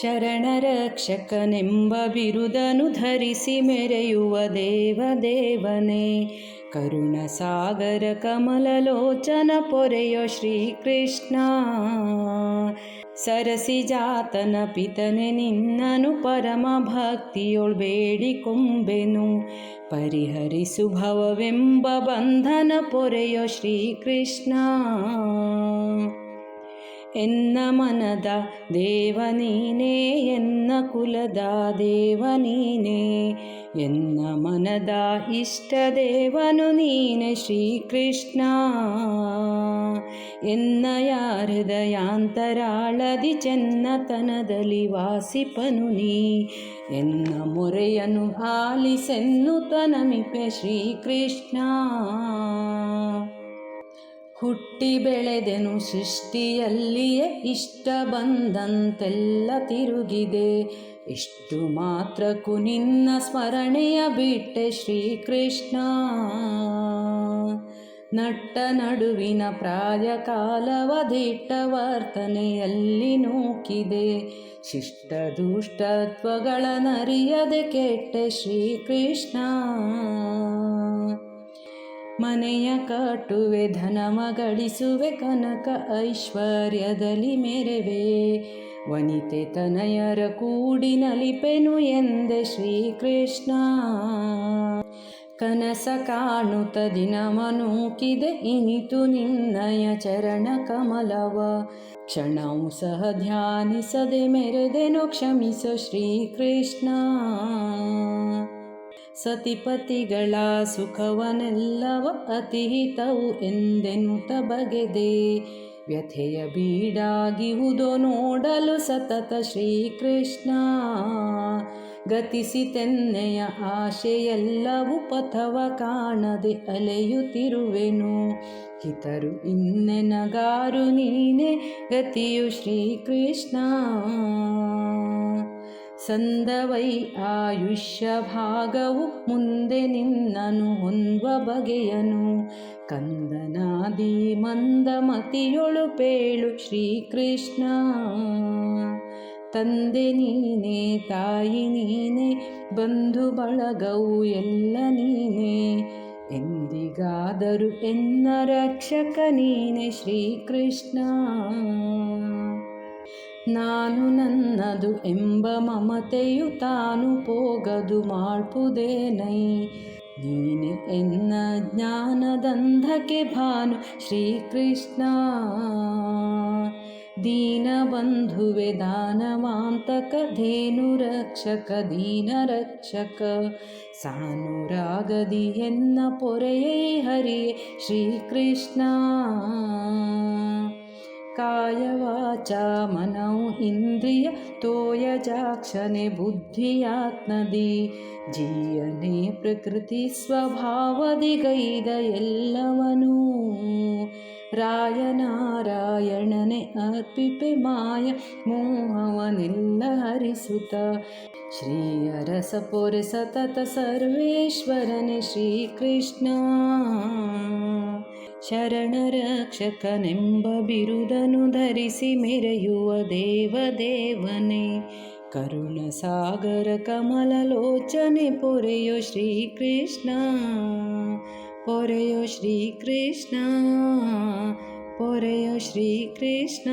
ಶರಣರಕ್ಷಕನೆಂಬ ಬಿರುದನು ಧರಿಸಿ ಮೆರೆಯುವ ದೇವದೇವನೇ ಕರುಣ ಸಾಗರ ಕಮಲಲೋಚನ ಪೊರೆಯೋ ಶ್ರೀಕೃಷ್ಣ ಸರಸಿ ಜಾತನ ಪಿತನೆ ನಿನ್ನನು ಪರಮ ಭಕ್ತಿಯೊಳ್ ಬೇಡಿಕೊಂಬೆನು ಪರಿಹರಿಸು ಭವವೆಂಬ ಬಂಧನ ಪೊರೆಯೋ ಶ್ರೀಕೃಷ್ಣ ಎನ್ನ ಮನದ ದೇವ ನೀನೇ, ಎನ್ನ ಕುಲದ ದೇವ ನೀನೇ. ಎನ್ನ ಮನದ ಇಷ್ಟ ದೇವನು ನೀನೆ ಶ್ರೀಕೃಷ್ಣ. ಎನ್ನ ಹೃದಯಾಂತರಾಳದಿ ಚೆನ್ನತನದಲ್ಲಿ ವಾಸಿಪನು ನೀ. ಎನ್ನ ಮೊರೆಯನು ಆಲಿಸೆನ್ನುತ ನಮಿಪೆ ಶ್ರೀಕೃಷ್ಣ. ಹುಟ್ಟಿ ಬೆಳೆದೆನು ಸೃಷ್ಟಿಯಲ್ಲಿಯೇ ಇಷ್ಟ ಬಂದಂತೆಲ್ಲ ತಿರುಗಿದೆ. ಇಷ್ಟು ಮಾತ್ರಕ್ಕೂ ನಿನ್ನ ಸ್ಮರಣೆಯ ಬಿಟ್ಟೆ ಶ್ರೀಕೃಷ್ಣ. ನಟ್ಟ ನಡುವಿನ ಪ್ರಾಯ ಕಾಲವದಿಟ್ಟ ವರ್ತನೆಯಲ್ಲಿ ನೂಕಿದೆ. ಶಿಷ್ಟ ದುಷ್ಟತ್ವಗಳ ನರಿಯದೆ ಕೆಟ್ಟೆ ಶ್ರೀಕೃಷ್ಣ. ಮನೆಯ ಕಟ್ಟುವೆ ಧನಮ ಗಳಿಸುವೆ ಕನಕ ಐಶ್ವರ್ಯದಲ್ಲಿ ಮೆರೆವೆ ವನಿತೆ ತನಯರ ಕೂಡಿ ನಲಿಪೆನು ಎಂದೆ ಶ್ರೀಕೃಷ್ಣ ಕನಸ ಕಾಣುತ್ತ ದಿನಮನೂಕಿದೆ ಇನಿತು ನಿನ್ನಯ ಚರಣ ಕಮಲವ ಕ್ಷಣವು ಸಹ ಧ್ಯಾನಿಸದೆ ಮೆರೆದೆನು ಕ್ಷಮಿಸು ಶ್ರೀಕೃಷ್ಣ ಸತಿಪತಿಗಳ ಸುಖವನೆಲ್ಲವ ಅತಿಹಿತವು ಎಂದೆನುತ ಬಗೆದೆ? ವ್ಯಥೆಯ ಬೀಡಾಗಿಹುದು ನೋಡಲು ಸತತ ಶ್ರೀಕೃಷ್ಣ. ಗತಿಸಿತೆನ್ನೆಯ ಆಶೆಯೆಲ್ಲವೂ ಪಥವ ಕಾಣದೆ ಅಲೆಯುತ್ತಿರುವೆನು. ಹಿತರು ಇನ್ನೆನಗಾರು ನೀನೆ ಗತಿಯು ಶ್ರೀಕೃಷ್ಣ. ಸಂದವೈ ಆಯುಷ್ಯ ಭಾಗವು ಮುಂದೆ ನಿನ್ನನು ಹೊಂದುವ ಬಗೆಯನು. ಕಂದನಾದಿ ಮಂದಮತಿಯೊಳು ಪೇಳು ಶ್ರೀಕೃಷ್ಣ. ತಂದೆ ನೀನೇ, ತಾಯಿ ನೀನೇ, ಬಂಧು ಬಳಗವು ಎಲ್ಲ ನೀನೇ. ಎಂದಿಗಾದರೂ ಎನ್ನ ರಕ್ಷಕ ನೀನೆ ಶ್ರೀಕೃಷ್ಣ. ನಾನು ನನ್ನದು ಎಂಬ ಮಮತೆಯು ತಾನು ಪೋಗದು ಮಾಡ್ಪುದೇನೈ. ನೀನೆ ಎನ್ನ ಜ್ಞಾನದಂಧಕ್ಕೆ ಭಾನು ಶ್ರೀಕೃಷ್ಣ. ದೀನ ಬಂಧುವೆ ದಾನವಾಂತಕ ಧೇನು ದೀನರಕ್ಷಕ ದೀನ ರಕ್ಷಕ. ಸಾನುರಾಗದಿ ಎನ್ನ ಪೊರೆಯೇ ಹರಿಯೇ ಶ್ರೀಕೃಷ್ಣ. ಕಾಯವಾಚ ಮನವು ಇಂದ್ರಿಯ ತೋಯಜಾಕ್ಷನೆ ಬುದ್ಧಿಯಾತ್ಮದಿ ಜೀಯನೆ ಪ್ರಕೃತಿ ಸ್ವಭಾವದಿ ಗೈದ ಎಲ್ಲವನೂ ರಾಯನಾರಾಯಣನೆ ಅರ್ಪಿಪೆ ಮಾಯ ಮೋಹವನೆಲ್ಲ ಹರಿಸುತ್ತ ಶ್ರೀಯರಸ ಪೊರೆ ಸತತ ಸರ್ವೇಶ್ವರನೆ ಶ್ರೀಕೃಷ್ಣ ಶರಣರಕ್ಷಕನೆಂಬ ಬಿರುದನು ಧರಿಸಿ ಮೆರೆಯುವ ದೇವದೇವನೇ ಕರುಣ ಸಾಗರ ಕಮಲಲೋಚನೆ ಪೊರೆಯೋ ಶ್ರೀಕೃಷ್ಣ ಪೊರೆಯೋ ಶ್ರೀಕೃಷ್ಣ ಪೊರೆಯೋ ಶ್ರೀಕೃಷ್ಣ